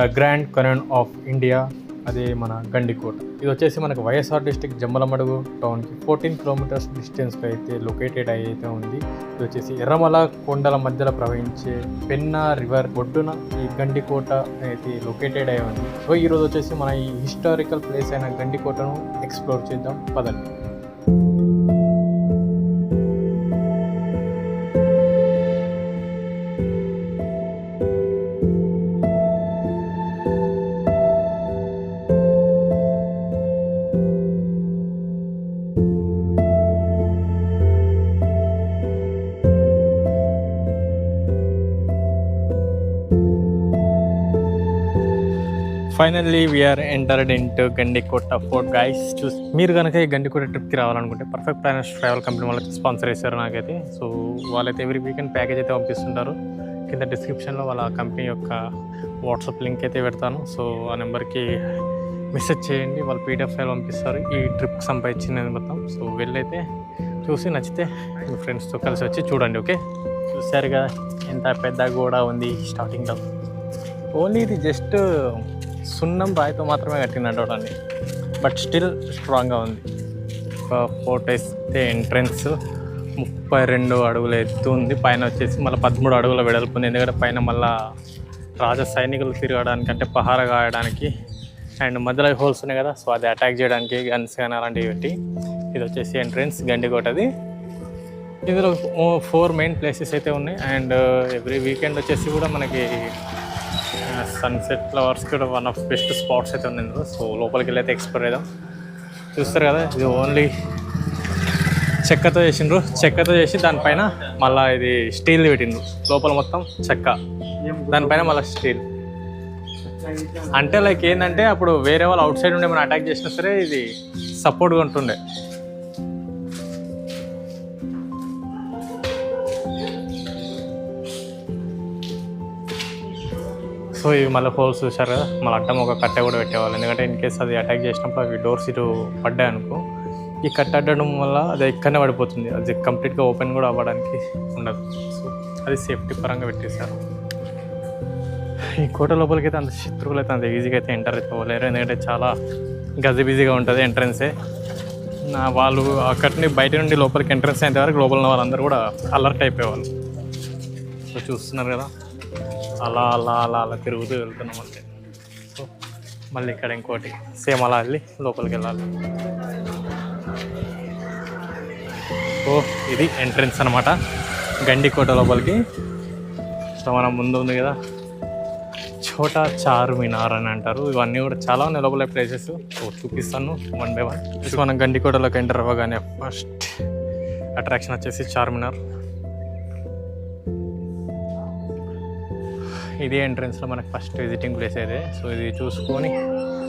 Grand Kannan of India అదే మన గండికోట. ఇది వచ్చేసి మనకు వైఎస్ఆర్ డిస్టిక్ జమ్మలమడుగు టౌన్కి ఫోర్టీన్ కిలోమీటర్స్ డిస్టెన్స్లో అయితే లొకేటెడ్ అయితే ఉంది. ఇది వచ్చేసి ఎర్రమల కొండల మధ్యలో ప్రవహించే పెన్నా రివర్ ఒడ్డున ఈ గండికోట అయితే లొకేటెడ్ అయి ఉంది. సో ఈరోజు వచ్చేసి మన ఈ హిస్టారికల్ ప్లేస్ అయిన గండికోటను ఎక్స్ప్లోర్ చేద్దాం. పదండి. Finally we're entered into Gandikota fort guys చూసి మీరు కనుక ఈ గండికోట ట్రిప్కి రావాలనుకుంటే పర్ఫెక్ట్ ప్లానర్స్ ట్రావెల్ కంపెనీ వాళ్ళకి స్పాన్సర్ చేశారు నాకైతే. సో వాళ్ళైతే ఎవ్రీ వీకెండ్ ప్యాకేజ్ అయితే పంపిస్తుంటారు. కింద డిస్క్రిప్షన్లో వాళ్ళ కంపెనీ యొక్క వాట్సాప్ లింక్ అయితే పెడతాను. సో ఆ నెంబర్కి మెసేజ్ చేయండి. వాళ్ళు పీడిఎఫ్ ఫైల్ పంపిస్తారు. ఈ ట్రిప్కి సంపాదించింది మొత్తం. సో వెళ్ళైతే చూసి నచ్చితే మీ ఫ్రెండ్స్తో కలిసి వచ్చి చూడండి ఓకే చూసారుగా ఎంత పెద్ద గోడ ఉంది స్టార్టింగ్లో ఓన్లీ ఇది జస్ట్ సున్నం రాయితో మాత్రమే కట్టినట్టు అని బట్ స్టిల్ స్ట్రాంగ్గా ఉంది. ఒక ఫోటో ఇస్తే ఎంట్రన్స్ ముప్పై రెండు అడుగుల ఎత్తు ఉంది. పైన వచ్చేసి మళ్ళీ పదమూడు అడుగుల వెడల్పు ఉంది. ఎందుకంటే పైన మళ్ళా రాజ సైనికులు తిరగడానికి అంటే పహార కాయడానికి అండ్ మధ్యలో హోల్స్ ఉన్నాయి కదా సో అది అటాక్ చేయడానికి గన్స్ కానీ అలాంటివి పెట్టి ఇది వచ్చేసి ఎంట్రన్స్ గండికోటది ఇందులో ఫోర్ మెయిన్ ప్లేసెస్ అయితే ఉన్నాయి. అండ్ uh, ఎవ్రీ వీకెండ్ వచ్చేసి కూడా మనకి సన్సెట్ ఫ్లవర్స్ కూడా వన్ ఆఫ్ బెస్ట్ స్పాట్స్ అయితే ఉంది ఇందులో. సో లోపలికి వెళ్ళి అయితే ఎక్స్ప్లోర్ చేద్దాం. చూస్తారు కదా ఇది ఓన్లీ చెక్కతో చేసిండ్రు. చెక్కతో చేసి దానిపైన మళ్ళీ ఇది స్టీల్ పెట్టిండ్రు. లోపల మొత్తం చెక్క. దానిపైన మళ్ళీ స్టీల్ అంటే లైక్ ఏంటంటే అప్పుడు వేరే వాళ్ళు అవుట్ సైడ్ ఉండే మనం అటాక్ చేసినా సరే ఇది సపోర్ట్గా ఉంటుండే. సో ఇవి మళ్ళీ హోల్స్ చూసారు కదా మళ్ళీ అట్టం ఒక కట్టె కూడా పెట్టేవాళ్ళు. ఎందుకంటే ఇన్ కేస్ అది అటాక్ చేసినప్పుడు అవి డోర్స్ ఇటు పడ్డాయి అనుకో ఈ కట్టె అడ్డడం వల్ల అది ఇక్కడనే పడిపోతుంది. అది కంప్లీట్గా ఓపెన్ కూడా అవ్వడానికి ఉండదు. సో అది సేఫ్టీ పరంగా పెట్టేశారు. ఈ కోట లోపలికి అయితే అంత శత్రువులు అయితే అంత ఈజీగా అయితే ఎంటర్ అయిపోలేరు ఎందుకంటే చాలా గజిబిజీగా ఉంటుంది ఎంట్రన్సే నా వాళ్ళు అక్కడిని బయట నుండి లోపలికి ఎంట్రన్స్ అయ్యేంత వరకు లోపల ఉన్న వాళ్ళందరూ కూడా అలర్ట్ అయిపోయేవాళ్ళు. సో చూస్తున్నారు కదా. అలా అలా అలా అలా తిరుగుతూ వెళ్తున్నాం అంతే. సో మళ్ళీ ఇక్కడ ఇంకోటి సేమ్ అలా వెళ్ళి లోపలికి వెళ్ళాలి. సో ఇది ఎంట్రన్స్ అనమాట గండికోట లోపలికి. సో మనం ముందు ఉంది కదా. చోటా చార్మినార్ అని అంటారు. ఇవన్నీ కూడా చాలా ఉన్నాయి లోపల ప్లేసెస్ సో చూపిస్తాను. వన్ బై వన్ మనం గండికోటలోకి ఎంటర్ అవ్వగానే ఫస్ట్ అట్రాక్షన్ వచ్చేసి చార్మినార్. ఇది ఎంట్రన్స్లో మనకు ఫస్ట్ విజిటింగ్ ప్లేస్ అయితే. సో ఇది చూసుకొని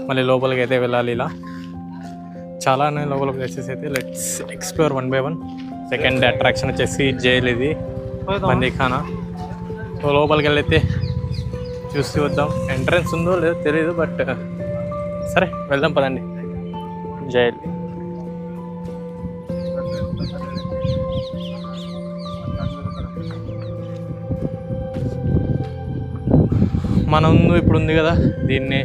మళ్ళీ లోపలికి అయితే వెళ్ళాలి ఇలా. చాలా ఉన్నాయి లోపల ప్లేసెస్ అయితే. Let's explore one by one second attraction వచ్చేసి జైల్ ఇది. బందీఖానా. సో లోపలికి వెళ్ళైతే చూసి వద్దాం. ఎంట్రన్స్ ఉందో లేదో తెలియదు బట్ సరే వెళ్దాం పదండి. జైల్. మన ముందు ఇప్పుడు ఉంది కదా దీన్ని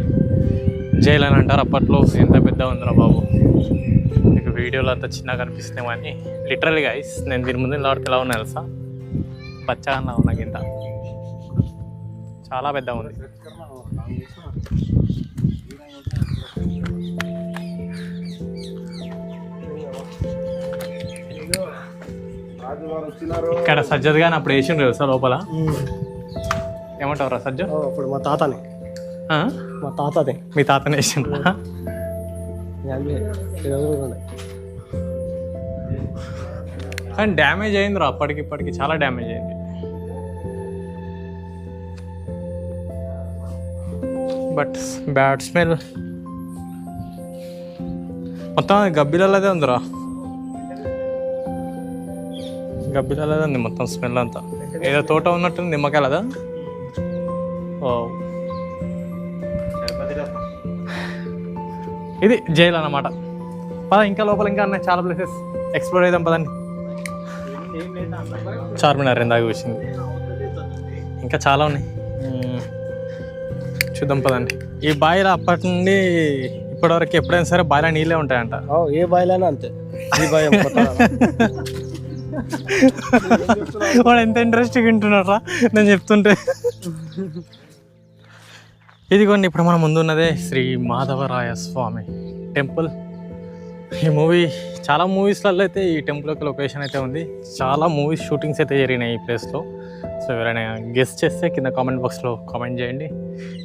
జైలు అని అంటారు. అప్పట్లో ఎంత పెద్ద ఉందిరా బాబు. మీకు వీడియోలో అంత చిన్నగా కనిపిస్తున్నాయి కానీ లిటరల్గా ఐస్ నేను దీని ముందు నిలబడితే ఎలా ఉన్నా తెలుసా? పచ్చగా ఉన్నా కింద చాలా పెద్ద ఉంది. ఇక్కడ సజ్జద్ గాని అప్పుడు వేసిండ్రు తెలుసా లోపల? ఏమంటావురా సజ్జ? ఇప్పుడు మా తాతని? మా తాతదే. మీ తాతనే వేసిండ్రా కానీ డ్యామేజ్ అయిందిరా అప్పటికి ఇప్పటికి చాలా డ్యామేజ్ అయింది. But bad smell. మొత్తం అది గబ్బిలల్లదే ఉందిరా. గబ్బిలల్లదే ఉంది మొత్తం స్మెల్ అంతా. ఏదో తోట ఉన్నట్టుంది నిమ్మకాయలదా? ఇది జైలు అన్నమాట. పద ఇంకా లోపల ఇంకా ఉన్నాయి చాలా ప్లేసెస్ ఎక్స్ప్లోర్ చేద్దాం పదండి. చార్మినార్ ఇందాక వచ్చింది ఇంకా చాలా ఉన్నాయి. చూద్దాం పదండి. ఈ బావిలో అప్పటి నుండి ఇప్పటివరకు ఎప్పుడైనా సరే బావిలో నీళ్ళే ఉంటాయంట. ఓ, ఏ బాయిలైనా అంతే. ఈ భయం వాడు ఎంత ఇంట్రెస్టింగ్ వింటున్నారా నేను చెప్తుంటే. ఇదిగోండి ఇప్పుడు మన ముందున్నదే శ్రీ మాధవరాయ స్వామి టెంపుల్. ఈ మూవీ చాలా మూవీస్లలో అయితే ఈ టెంపుల్ యొక్క లొకేషన్ అయితే ఉంది. చాలా మూవీస్ షూటింగ్స్ అయితే జరిగినాయి ఈ ప్లేస్లో. సో ఎవరైనా గెస్ట్ చేస్తే కింద కామెంట్ బాక్స్లో కామెంట్ చేయండి.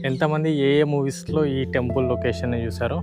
ఎంతమంది ఏ ఏ మూవీస్లో ఈ టెంపుల్ లొకేషన్ చూసారో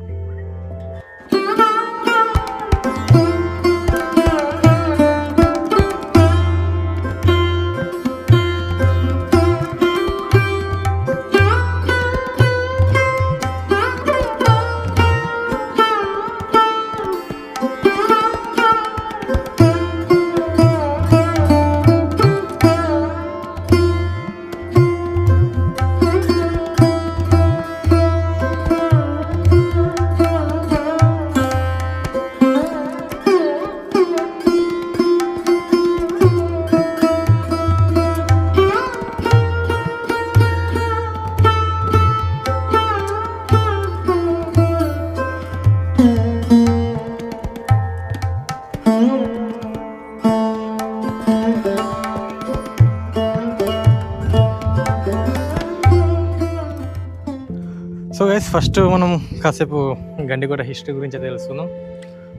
ఫస్ట్ మనం కాసేపు గండికోట హిస్టరీ గురించి తెలుసుకుందాం.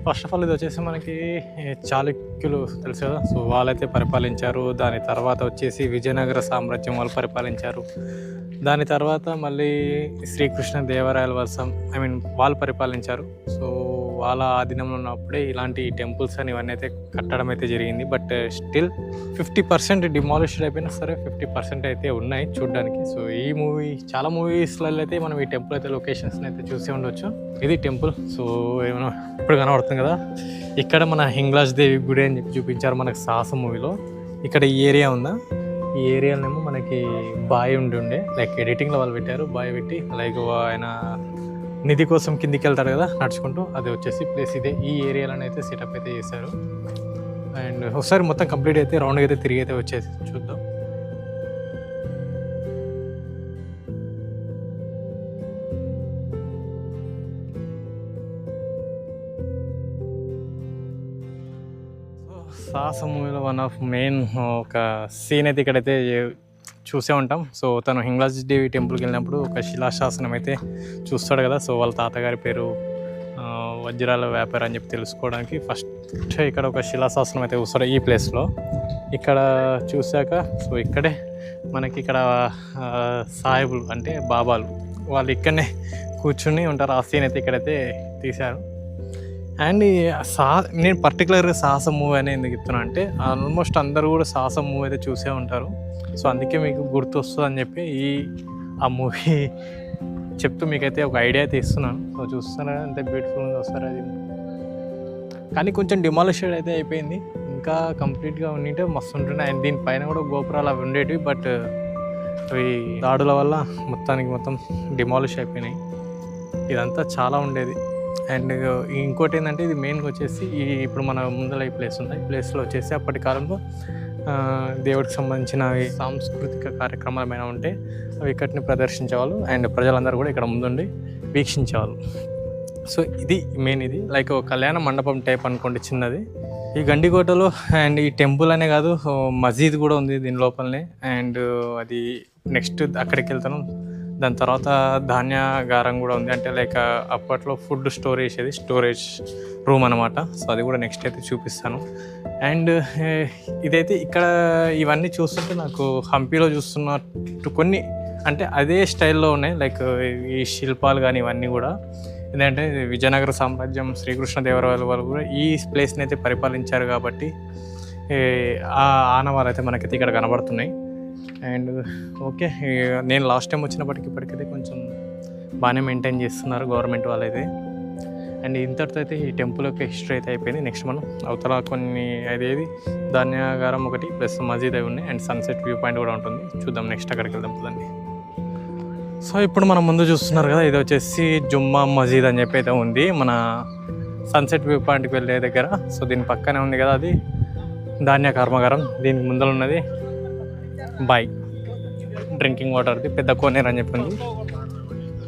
ఫస్ట్ ఆఫ్ ఆల్ ఇది వచ్చేసి మనకి చాళుక్యులు తెలుసు కదా? సో వాళ్ళైతే పరిపాలించారు. దాని తర్వాత వచ్చేసి విజయనగర సామ్రాజ్యం వాళ్ళు పరిపాలించారు. దాని తర్వాత మళ్ళీ శ్రీకృష్ణ దేవరాయల వర్షం ఐ మీన్ వాళ్ళు పరిపాలించారు. సో వాళ్ళ ఆధీనంలో ఉన్నప్పుడే ఇలాంటి టెంపుల్స్ అని ఇవన్నీ అయితే కట్టడం అయితే జరిగింది. But uh, still fifty percent demolished అయిపోయినా సరే ఫిఫ్టీ పర్సెంట్ అయితే ఉన్నాయి చూడడానికి. సో ఈ మూవీ చాలా మూవీస్లలో అయితే మనం ఈ టెంపుల్ అయితే లొకేషన్స్ని అయితే చూసి ఉండొచ్చు. ఇది టెంపుల్. సో ఏమైనా ఇప్పుడు కనబడుతుంది కదా? ఇక్కడ మన హింగ్లాజ్ దేవి గుడి అని చెప్పి చూపించారు మనకు సాహస మూవీలో. ఇక్కడ ఈ ఏరియా ఉందా? ఈ ఏరియాలోనేమో మనకి బాయ్ ఉండి ఉండే లైక్ ఎడిటింగ్లో వాళ్ళు పెట్టారు. బాయ్ పెట్టి లైక్ ఆయన నిధి కోసం కిందికి వెళ్తాడు కదా నడుచుకుంటూ అది వచ్చేసి ప్లేస్ ఇదే. ఈ ఏరియాలోనే అయితే సెటప్ అయితే చేశారు. అండ్ ఒకసారి మొత్తం కంప్లీట్ అయితే రౌండ్గా అయితే తిరిగి అయితే వచ్చేసి చూద్దాం. సాహస మూవీలో వన్ ఆఫ్ మెయిన్ ఒక సీన్ అయితే ఇక్కడైతే చూసే ఉంటాం. సో తను హింగ్లాజ్ దేవి టెంపుల్కి వెళ్ళినప్పుడు ఒక శిలాశాసనం అయితే చూస్తాడు కదా. సో వాళ్ళ తాతగారి పేరు వజ్రాల వ్యాపారం అని చెప్పి తెలుసుకోవడానికి ఫస్ట్ ఇక్కడ ఒక శిలాశాసనం అయితే చూస్తాడు ఈ ప్లేస్లో. ఇక్కడ చూశాక సో ఇక్కడే మనకి ఇక్కడ ఆ, అంటే బాబాలు వాళ్ళు ఇక్కడనే కూర్చుని ఉంటారు. ఆ సీన్ అయితే ఇక్కడైతే తీశారు. అండ్ సా నేను పర్టికులర్గా సాహసం మూవీ అనేది ఎందుకు చెప్తున్నా అంటే ఆల్మోస్ట్ అందరూ కూడా సాహసం మూవీ అయితే చూసే ఉంటారు. సో అందుకే మీకు గుర్తు వస్తుంది అని చెప్పి ఈ ఆ మూవీ చెప్తూ మీకైతే ఒక ఐడియా అయితే ఇస్తున్నాను. సో చూస్తారా ఎంత బ్యూటిఫుల్గా వస్తారా అది. కానీ కొంచెం డిమాలిషెడ్ అయితే అయిపోయింది. ఇంకా కంప్లీట్గా ఉండింటే మస్తు ఉంటుండే. అండ్ దీనిపైన కూడా గోపురాలు అవి ఉండేటివి బట్ uh, అవి దాడుల వల్ల మొత్తానికి మొత్తం డిమాలిష్ అయిపోయినాయి. ఇదంతా చాలా ఉండేది. అండ్ ఇంకోటి ఏంటంటే ఇది మెయిన్గా వచ్చేసి ఈ ఇప్పుడు మన ముందర ఈ ప్లేస్ ఉంది. ఈ ప్లేస్లో వచ్చేసి అప్పటి కాలంలో దేవుడికి సంబంధించిన ఈ సాంస్కృతిక కార్యక్రమాలు ఏమైనా ఉంటే అవి ఇక్కడిని ప్రదర్శించేవాళ్ళు అండ్ ప్రజలందరూ కూడా ఇక్కడ ముందుండి వీక్షించేవాళ్ళు. సో ఇది మెయిన్ ఇది. లైక్ కళ్యాణ మండపం టైప్ అనుకోండి చిన్నది. ఈ గండికోటలో అండ్ ఈ టెంపుల్ అనే కాదు మసీద్ కూడా ఉంది దీని లోపలనే. అండ్ అది నెక్స్ట్ అక్కడికి వెళ్తాను. దాని తర్వాత ధాన్యాగారం కూడా ఉంది. అంటే లైక్ అప్పట్లో ఫుడ్ స్టోర్ చేసేది స్టోరేజ్ రూమ్ అనమాట సో అది కూడా నెక్స్ట్ అయితే చూపిస్తాను. అండ్ ఇదైతే ఇక్కడ ఇవన్నీ చూస్తుంటే నాకు హంపీలో చూస్తున్నట్టు కొన్ని అంటే అదే స్టైల్లో ఉన్నాయి. లైక్ ఈ శిల్పాలు కానీ ఇవన్నీ కూడా. ఎందుకంటే విజయనగర సామ్రాజ్యం శ్రీకృష్ణదేవరాయల వాళ్ళు కూడా ఈ ప్లేస్ని అయితే పరిపాలించారు కాబట్టి ఆనవాలు అయితే మనకైతే ఇక్కడ కనబడుతున్నాయి. అండ్ ఓకే నేను లాస్ట్ టైం వచ్చినప్పటికి ఇప్పటికైతే కొంచెం బాగానే మెయింటైన్ చేస్తున్నారు గవర్నమెంట్ వాళ్ళైతే. అండ్ ఇంతటితో అయితే ఈ టెంపుల్ యొక్క హిస్టరీ అయితే అయిపోయింది. నెక్స్ట్ మనం అవతల కొన్ని అదేది ధాన్యాగారం ఒకటి ప్లస్ మసీద్ అవి ఉన్నాయి. అండ్ సన్సెట్ వ్యూ పాయింట్ కూడా ఉంటుంది. చూద్దాం నెక్స్ట్ అక్కడికి వెళ్దాం పదండి. సో ఇప్పుడు మనం ముందు చూస్తున్నారు కదా ఇది వచ్చేసి జుమ్మా మసీద్ అని చెప్పి అయితే ఉంది. మన సన్సెట్ వ్యూ పాయింట్కి వెళ్ళే దగ్గర. సో దీని పక్కనే ఉంది కదా అది ధాన్య కర్మాగారం. దీనికి ముందర ఉన్నది బాయ్ డ్రింకింగ్ వాటర్ది పెద్ద కోనేరు అని చెప్పింది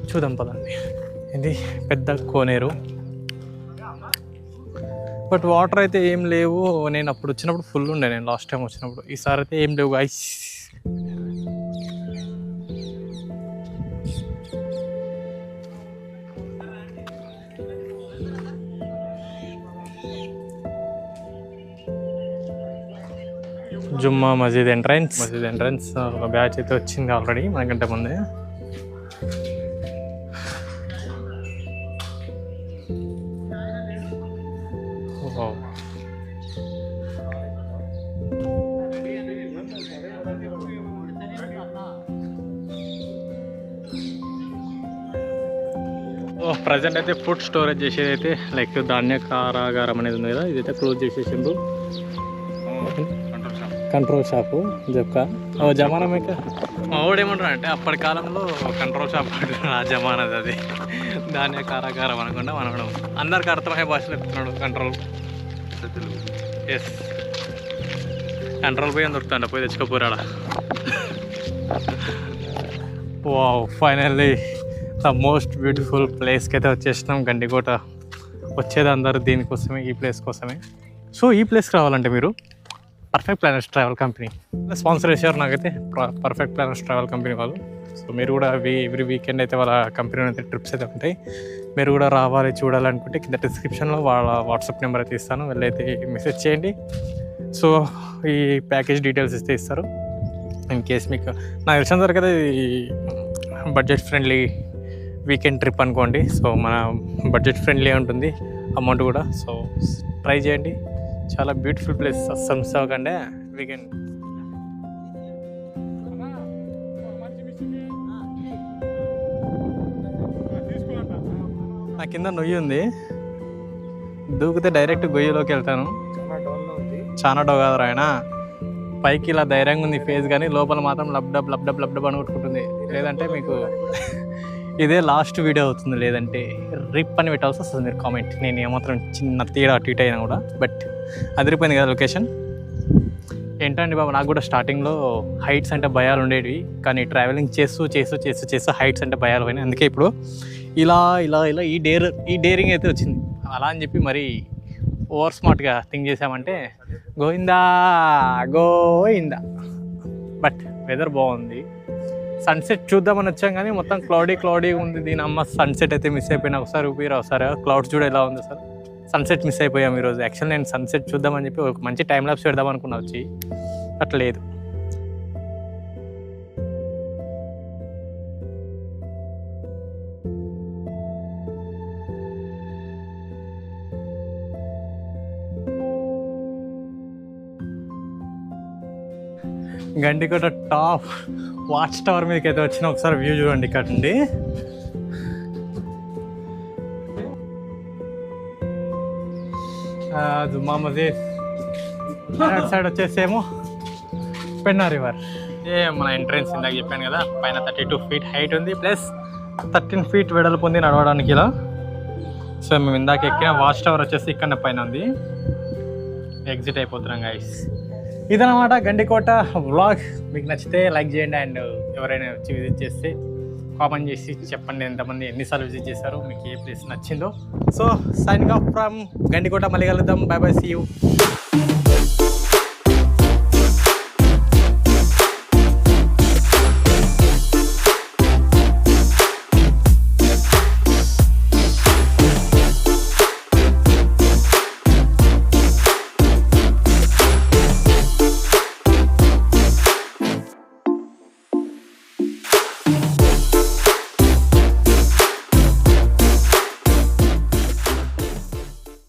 చూద్దాం పదండి. ఇది పెద్ద కోనేరు. బట్ వాటర్ అయితే ఏం లేవు. నేను అప్పుడు వచ్చినప్పుడు ఫుల్ ఉండే నేను లాస్ట్ టైం వచ్చినప్పుడు. ఈసారి అయితే ఏం లేవు గైస్ జుమ్మా మసీద్ ఎంట్రన్స్ మసీద్ ఎంట్రన్స్ ఒక బ్యాచ్ అయితే వచ్చింది ఆల్రెడీ మనకంటే ముందే. ఓ ప్రజెంట్ oh, అయితే ఫుడ్ స్టోరేజ్ చేసేది అయితే లైక్ ధాన్య కారాగారం అనేది ఉంది కదా ఇదైతే క్లోజ్ చేసేసిండ్రు. కంట్రోల్ షాపు జొక్క. ఓ జమానా మేక. మా వాడు ఏమంటారు అంటే అప్పటి కాలంలో కంట్రోల్ షాప్ ఆ జమానాది అది. దాని కారాగారం అనకుండా మనడం అందరికి అర్థమయ్యే భాషలో చెప్తున్నాడు కంట్రోల్ ఎస్ కంట్రోల్ పోయి దొరుకుతాండ పోయి తెచ్చుకోపోరాడా? Wow finally the most beautiful ప్లేస్కి అయితే వచ్చేసినాం గండికోట. వచ్చేది అందరు దీనికోసమే ఈ ప్లేస్ కోసమే. సో ఈ ప్లేస్కి రావాలంటే మీరు? Perfect planners travel company sponsor చేశారు నాకైతే. పర్ఫెక్ట్ ప్లానర్స్ ట్రావెల్ కంపెనీ వాళ్ళు. సో మీరు కూడా అవి ఎవ్రీ వీకెండ్ అయితే వాళ్ళ కంపెనీ అయితే ట్రిప్స్ అయితే ఉంటాయి. మీరు కూడా రావాలి చూడాలనుకుంటే కింద డిస్క్రిప్షన్లో వాళ్ళ వాట్సాప్ నెంబర్ అయితే ఇస్తాను. వెళ్ళైతే మెసేజ్ చేయండి. సో ఈ ప్యాకేజ్ డీటెయిల్స్ ఇస్తే ఇస్తారు. ఇన్ కేస్ మీకు నాకు తెలిసిన వరకు అయితే బడ్జెట్ ఫ్రెండ్లీ వీకెండ్ ట్రిప్ అనుకోండి. సో మన బడ్జెట్ ఫ్రెండ్లీ ఉంటుంది అమౌంట్ కూడా. సో ట్రై చేయండి. చాలా బ్యూటిఫుల్ ప్లేస్ అస్సాం మిస్ అవ్వకండి వీకెండ్ నా కింద నొయ్యి ఉంది. దూకితే డైరెక్ట్ గొయ్యిలోకి వెళ్తాను. చాలా డో కాదు ఆయన. పైకి ఇలా ధైర్యంగా ఉంది ఫేస్ కానీ లోపల మాత్రం lub dub lub dub lub dub అని కొట్టుకుంటుంది. లేదంటే మీకు ఇదే లాస్ట్ వీడియో అవుతుంది. లేదంటే రిప్ అని పెట్టాల్సి వస్తుంది. మీరు కామెంట్ నేను ఏమాత్రం చిన్న తేడా అటు ఇటు అయినా కూడా. బట్ అదిరిపోయింది కదా లొకేషన్? ఏంటండి బాబు నాకు కూడా స్టార్టింగ్లో హైట్స్ అంటే భయాలు ఉండేవి కానీ ట్రావెలింగ్ చేస్తూ చేస్తూ చేస్తూ చేస్తూ హైట్స్ అంటే భయాలు పోయినాయి. అందుకే ఇప్పుడు ఇలా ఇలా ఇలా ఈ డేర్ ఈ డేరింగ్ అయితే వచ్చింది. అలా అని చెప్పి మరి ఓవర్ స్మార్ట్గా థింక్ చేసామంటే గోయిందా గోయిందా బట్ వెదర్ బాగుంది. సన్సెట్ చూద్దామని వచ్చాం కానీ మొత్తం క్లౌడీ క్లౌడీ ఉంది. దీని అమ్మ సన్సెట్ అయితే మిస్ అయిపోయినా. ఒకసారి ఊపిరా ఒకసారి క్లౌడ్స్ చూడ ఎలా ఉంది సార్. సన్సెట్ మిస్ అయిపోయాం ఈరోజు. యాక్చువల్ నేను సన్సెట్ చూద్దామని చెప్పి ఒక మంచి టైం లాప్స్ పెడదాం అనుకున్నా వచ్చి. అట్లా లేదు. గండికోట టాప్ వాచ్ టవర్ మీదకి అయితే వచ్చిన ఒకసారి వ్యూ చూడండి ఇక్కడ నుండి జుమ్మా మజీద్ అటు సైడ్ వచ్చేసేమో పెన్నా రివర్. ఏ మన ఎంట్రెన్స్ ఇందాక చెప్పాను కదా పైన థర్టీ టూ ఫీట్ హైట్ ఉంది ప్లస్ థర్టీన్ ఫీట్ వెడల్పు ఉంది నడవడానికి ఇలా. సో మేము ఇందాక ఎక్కిన వాచ్ టవర్ వచ్చేసి ఇక్కడ పైన ఉంది. ఎగ్జిట్ అయిపోతున్నాం గైస్ ఇదనమాట గండికోట వ్లాగ్. మీకు నచ్చితే లైక్ చేయండి అండ్ ఎవరైనా వచ్చి విజిట్ చేస్తే కామెంట్ చేసి చెప్పండి ఎంతమంది ఎన్నిసార్లు విజిట్ చేశారు మీకు ఏ ప్లేస్ నచ్చిందో. So sign off from Gandikota మళ్ళీ కలుద్దాం బై బై సీ యూ